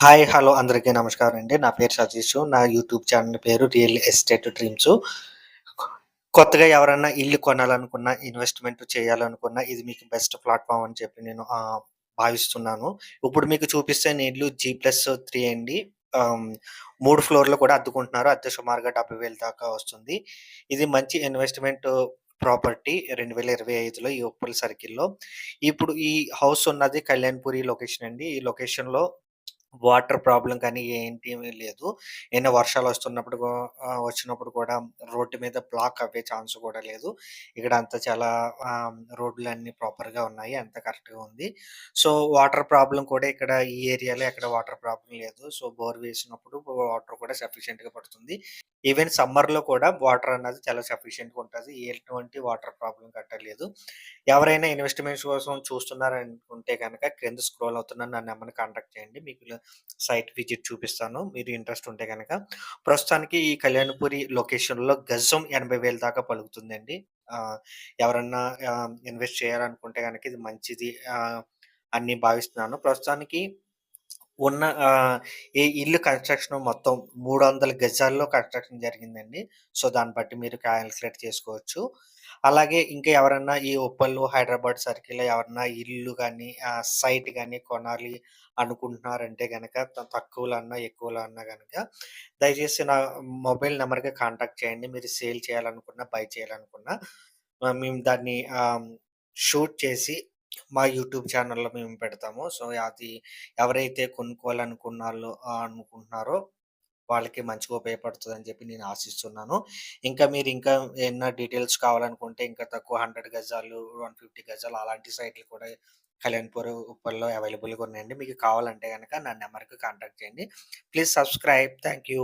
Hi hello అందరికీ నమస్కారం అండి. నా పేరు సతీష్. నా యూట్యూబ్ ఛానల్ పేరు రియల్ ఎస్టేట్ డ్రీమ్స్. కొత్తగా ఎవరైనా ఇల్లు కొనాలనుకున్నా ఇన్వెస్ట్మెంట్ చేయాలనుకున్నా ఇది మీకు బెస్ట్ ప్లాట్ఫామ్ అని చెప్పి నేను భావిస్తున్నాను. ఇప్పుడు మీకు చూపిస్తే నీళ్ళు జీ ప్లస్ త్రీ అండి. మూడు ఫ్లోర్లు కూడా అద్దుకుంటున్నారు. అద్దె సుమారుగా డెబ్బై వేలు దాకా వస్తుంది. ఇది మంచి ఇన్వెస్ట్మెంట్ ప్రాపర్టీ రెండు వేల ఇరవై ఐదులో ఈ ఉప్పల్ సర్కిల్లో ఇప్పుడు ఈ హౌస్ ఉన్నది కళ్యాణ్పురి లొకేషన్ అండి ఈ లొకేషన్లో వాటర్ ప్రాబ్లం కానీ ఏంటి లేదు. ఏమైనా వర్షాలు వస్తున్నప్పుడు వచ్చినప్పుడు కూడా రోడ్డు మీద బ్లాక్ అవ్వే ఛాన్స్ కూడా లేదు. ఇక్కడ అంతా చాలా రోడ్లు అన్ని ప్రాపర్‌గా ఉన్నాయి. అంత కరెక్ట్‌గా ఉంది. సో, వాటర్ ప్రాబ్లం కూడా ఇక్కడ ఈ ఏరియాలో ఎక్కడ వాటర్ ప్రాబ్లం లేదు. సో, బోర్ వేసినప్పుడు వాటర్ కూడా సఫిషియెంట్‌గా పడుతుంది. ఈవెన్ సమ్మర్‌లో కూడా వాటర్ అన్నది చాలా సఫిషియెంట్‌గా ఉంటుంది ఎటువంటి వాటర్ ప్రాబ్లం కట్టలేదు ఎవరైనా ఇన్వెస్ట్‌మెంట్స్ కోసం చూస్తున్నారనుకుంటే గనక క్రింద స్క్రోల్ అవుతున్న నా నంబర్‌ని కాంటాక్ట్ చేయండి. మీకు సైట్ విజిట్ చూపిస్తాను. మీరు ఇంట్రెస్ట్ ఉంటే గనక. ప్రస్తుతానికి ఈ కళ్యాణపురి లొకేషన్‌లో గజం ఎనభై వేల దాకా పలుకుతుందండి. ఎవరన్నా ఇన్వెస్ట్ చేయాలనుకుంటే గనక ఇది మంచిది అని భావిస్తున్నాను. ప్రస్తుతానికి ఉన్న ఈ ఇల్లు కన్‌స్ట్రక్షన్ మొత్తం 300 గజాల్లో కన్‌స్ట్రక్షన్ జరిగిందండి. సో, దాన్ని బట్టి మీరు క్యాల్కులేట్ చేసుకోవచ్చు. అలాగే ఇంకా ఎవరన్నా ఈ ఉప్పల్లు హైదరాబాద్ సర్కిల్ ఎవరన్నా ఇల్లు కానీ సైట్ కానీ కొనాలి అనుకుంటున్నారంటే కనుక తక్కువలో అన్నా, ఎక్కువలో అన్నా కనుక దయచేసి నా మొబైల్ నెంబర్కి కాంటాక్ట్ చేయండి. మీరు సేల్ చేయాలనుకున్నా, బై చేయాలనుకున్నా మేము దాన్ని షూట్ చేసి మా యూట్యూబ్ ఛానల్లో మేము పెడతాము. సో, అది ఎవరైతే కొనుక్కోవాలనుకున్నారో ఆహ్, అనుకుంటున్నారో వాళ్ళకి మంచిగా ఉపయోగపడుతుందని చెప్పి నేను ఆశిస్తున్నాను. ఇంకా మీరు ఇంకా ఏమన్నా డీటెయిల్స్ కావాలనుకుంటే ఇంకా తక్కువ 100 గజాలు, 150 గజాలు అలాంటి సైట్‌లు కూడా కళ్యాణ్‌పూర్ ఉప్పల్‌లో అవైలబుల్‌గా ఉన్నాయండి. మీకు కావాలంటే గనక నా నంబర్‌కి కాంటాక్ట్ చేయండి. Please subscribe. Thank you.